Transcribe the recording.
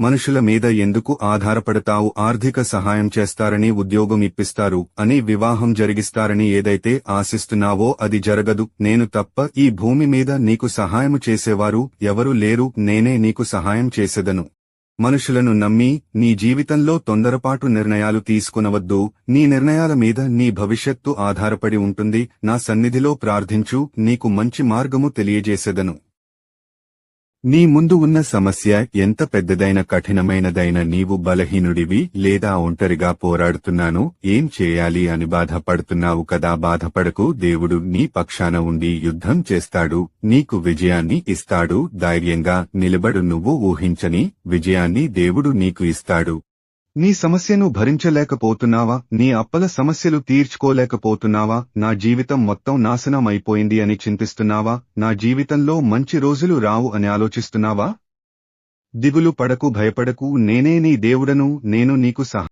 మనుషుల మీద ఎందుకు ఆధారపడతావు? ఆర్థిక సహాయం చేస్తారని ఉద్యోగం ఇప్పిస్తారు అని వివాహం జరిగిస్తారని ఏదైతే ఆశిస్తున్నావో అది జరగదు. నేను తప్ప ఈ భూమి మీద నీకు సహాయము చేసేవారు ఎవరు లేరు నేనే నీకు సహాయం చేసెదను. మనుషులను నమ్మి నీ జీవితంలో తొందరపాటు నిర్ణయాలు తీసుకునవద్దు. నీ నిర్ణయాల మీద నీ భవిష్యత్తు ఆధారపడి ఉంటుంది. నా సన్నిధిలో ప్రార్థించు నీకు మంచి మార్గము తెలియజేసేదను. నీ ముందు ఉన్న సమస్య ఎంత పెద్దదైన కఠినమైనదైన నీవు బలహీనుడివి లేదా ఒంటరిగా పోరాడుతున్నాను ఏం చేయాలి అని బాధపడుతున్నావు కదా బాధపడకు దేవుడు నీ పక్షాన ఉండి యుద్ధం చేస్తాడు నీకు విజయాన్ని ఇస్తాడు ధైర్యంగా నిలబడు నువ్వు ఊహించని విజయాన్ని దేవుడు నీకు ఇస్తాడు. నీ సమస్యను భరించలేకపోతున్నావా? నీ అప్పల సమస్యలు తీర్చుకోలేకపోతున్నావా? నా జీవితం మొత్తం నాశనం అయిపోయింది అని చింతిస్తున్నావా? నా జీవితంలో మంచి రోజులు రావు అని ఆలోచిస్తున్నావా? దిగులు పడకు భయపడకు నేనే నీ దేవుడను నేను నీకు సహా